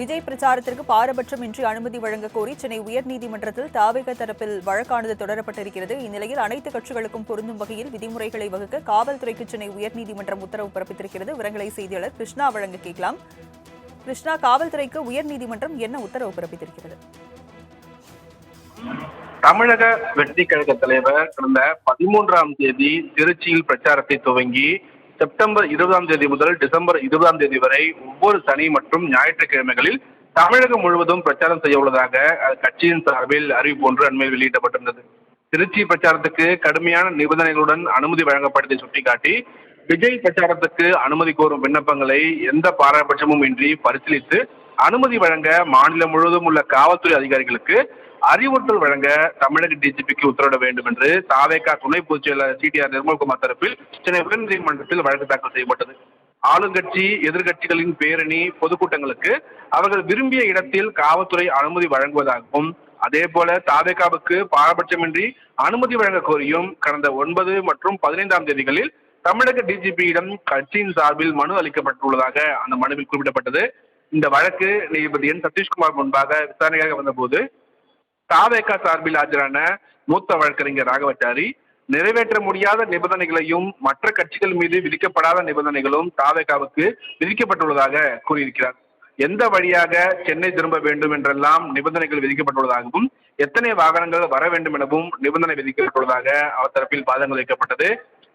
விஜய் பிரச்சாரத்திற்கு பாரபட்சமின்றி அனுமதி வழங்க கோரி சென்னை உயர்நீதிமன்றத்தில் தாவேக தரப்பில் வழக்கானது தொடரப்பட்டிருக்கிறது. இந்நிலையில் அனைத்து கட்சிகளுக்கும் பொருந்தும் வகையில் விதிமுறைகளை வகுக்க காவல்துறைக்கு சென்னை உயர்நீதிமன்றம் உத்தரவு பிறப்பித்திருக்கிறது. விவரங்களை செய்தியாளர் கிருஷ்ணா வழங்க கேட்கலாம். கிருஷ்ணா காவல்துறைக்கு உயர்நீதிமன்றம் என்ன உத்தரவு பிறப்பித்திருக்கிறது? தமிழக வெற்றி கழக தலைவர் கடந்த பதிமூன்றாம் தேதி திருச்சியில் பிரச்சாரத்தை துவங்கி செப்டம்பர் இருபதாம் தேதி முதல் டிசம்பர் இருபதாம் தேதி வரை ஒவ்வொரு சனி மற்றும் ஞாயிற்றுக்கிழமைகளில் தமிழகம் முழுவதும் பிரச்சாரம் செய்ய உள்ளதாக கட்சியின் சார்பில் அறிவிப்பு ஒன்று அண்மையில் வெளியிடப்பட்டிருந்தது. திருச்சி பிரச்சாரத்துக்கு கடுமையான நிபந்தனைகளுடன் அனுமதி வழங்கப்பட்டதை சுட்டிக்காட்டி விஜய் பிரச்சாரத்துக்கு அனுமதி கோரும் விண்ணப்பங்களை எந்த பாரபட்சமும் இன்றி பரிசீலித்து அனுமதி வழங்க மாநிலம் முழுவதும் உள்ள காவல்துறை அதிகாரிகளுக்கு அறிவுறுத்தல் வழங்க தமிழக டிஜிபிக்கு உத்தரவிட வேண்டும் என்று தாவேகா துணை பொதுச் செயலாளர் சிடிஆர் நிர்மல்குமார் தரப்பில் சென்னை உயர்நீதிமன்றத்தில் வழக்கு தாக்கல் செய்யப்பட்டது. ஆளுங்கட்சி எதிர்க்கட்சிகளின் பேரணி பொதுக்கூட்டங்களுக்கு அவர்கள் விரும்பிய இடத்தில் காவல்துறை அனுமதி வழங்குவதாகவும் அதே போல தாவேகாவுக்கு பாரபட்சமின்றி அனுமதி வழங்க கோரியும் கடந்த ஒன்பது மற்றும் பதினைந்தாம் தேதிகளில் தமிழக டிஜிபியிடம் கட்சியின் சார்பில் மனு அளிக்கப்பட்டுள்ளதாக அந்த மனுவில் குறிப்பிடப்பட்டது. இந்த வழக்கு நீதிபதி என் சதீஷ்குமார் முன்பாக விசாரணையாக வந்தபோது தாவேக்கா சார்பில் ஆஜரான மூத்த வழக்கறிஞர் ராகவச்சாரி நிறைவேற்ற முடியாத நிபந்தனைகளையும் மற்ற கட்சிகள் மீது விதிக்கப்படாத நிபந்தனைகளும் தாவேகாவுக்கு விதிக்கப்பட்டுள்ளதாக கூறியிருக்கிறார். எந்த வழியாக சென்னை திரும்ப வேண்டும் என்றெல்லாம் நிபந்தனைகள் விதிக்கப்பட்டுள்ளதாகவும் எத்தனை வாகனங்கள் வர வேண்டும் எனவும் நிபந்தனை விதிக்கப்பட்டுள்ளதாக அவர் தரப்பில் வாதங்கள் வைக்கப்பட்டது.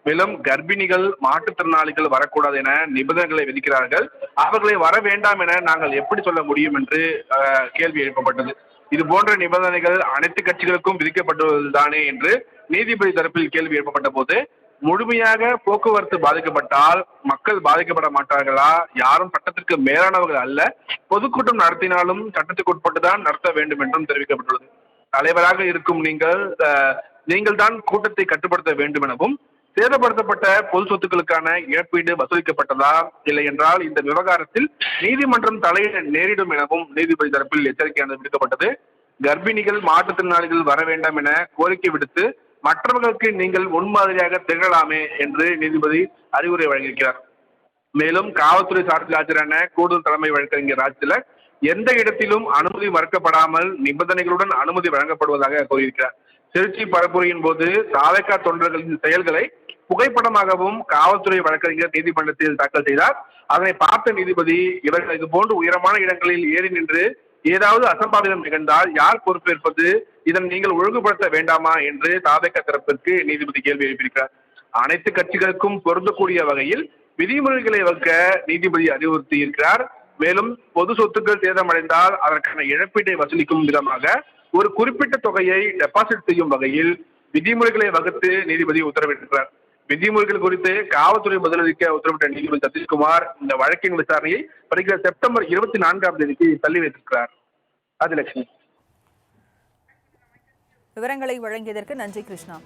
மேலும் கர்ப்பிணிகள் மாற்றுத்திறனாளிகள் வரக்கூடாது என நிபந்தனைகளை விதிக்கிறார்கள். அவர்களை வர வேண்டாம் என நாங்கள் எப்படி சொல்ல முடியும் என்று கேள்வி எழுப்பப்பட்டது. இது போன்ற நிபந்தனைகள் அனைத்து கட்சிகளுக்கும் விதிக்கப்பட்டுள்ளதுதானே என்று நீதிபதி தரப்பில் கேள்வி எழுப்பப்பட்ட போது முழுமையாக போக்குவரத்து பாதிக்கப்பட்டால் மக்கள் பாதிக்கப்பட மாட்டார்களா? யாரும் சட்டத்திற்கு மேலானவர்கள் அல்ல. பொதுக்கூட்டம் நடத்தினாலும் சட்டத்துக்கு உட்பட்டுதான் நடத்த வேண்டும் என்றும் தெரிவிக்கப்பட்டுள்ளது. தலைவராக இருக்கும் நீங்கள் நீங்கள் தான் கூட்டத்தை கட்டுப்படுத்த வேண்டும் எனவும் சேதப்படுத்தப்பட்ட பொது சொத்துக்களுக்கான இழப்பீடு வசூலிக்கப்பட்டதா இல்லை என்றால் இந்த விவகாரத்தில் நீதிமன்றம் தலையிட நேரிடும் எனவும் நீதிபதி தரப்பில் எச்சரிக்கையானது விடுக்கப்பட்டது. கர்ப்பிணிகள் மாற்றுத்திறனாளிகள் வர வேண்டாம் என கோரிக்கை விடுத்து மற்றவர்களுக்கு நீங்கள் முன்மாதிரியாக திகழலாமே என்று நீதிபதி அறிவுரை வழங்கியிருக்கிறார். மேலும் காவல்துறை சார்பில் ஆஜரான கூடுதல் தலைமை வழக்கறிஞர் ராஜ்திலக் எந்த இடத்திலும் அனுமதி மறுக்கப்படாமல் நிபந்தனைகளுடன் அனுமதி வழங்கப்படுவதாக கூறியிருக்கிறார். திருச்சி பரப்புரையின் போது தாவேக்கா தொண்டர்களின் செயல்களை புகைப்படமாகவும் காவல்துறை வழக்கறிஞர் நீதிமன்றத்தில் தாக்கல் செய்தார். அதனை பார்த்த நீதிபதி இவர்கள் இது போன்று உயரமான இடங்களில் ஏறி நின்று ஏதாவது அசம்பாவிதம் நிகழ்ந்தால் யார் பொறுப்பேற்பது? இதனை நீங்கள் ஒழுங்குபடுத்த வேண்டாமா? என்று தாவேக்கா தரப்பிற்கு நீதிபதி கேள்வி எழுப்பியிருக்கிறார். அனைத்து கட்சிகளுக்கும் பொருந்தக்கூடிய வகையில் விதிமுறைகளை வகுக்க நீதிபதி அறிவுறுத்தி இருக்கிறார் மேலும் பொது சொத்துக்கள் சேதமடைந்தால் அதற்கான இழப்பீட்டை வசூலிக்கும் விதமாக ஒரு குறிப்பிட்ட தொகையை டெபாசிட் செய்யும் வகையில் விதிமுறைகளை வகுத்து நீதிபதி உத்தரவிட்டிருக்கிறார். விதிமுறைகள் குறித்து காவல்துறை முதலளிக்க உத்தரவிட்ட நீதிபதி சதீஷ்குமார் இந்த வழக்கின் விசாரணையை வருகிற செப்டம்பர் இருபத்தி நான்காம் தேதிக்கு தள்ளி வைத்திருக்கிறார். ஆதிலட்சுமி. விவரங்களை வழங்கியதற்கு நன்றி கிருஷ்ணா.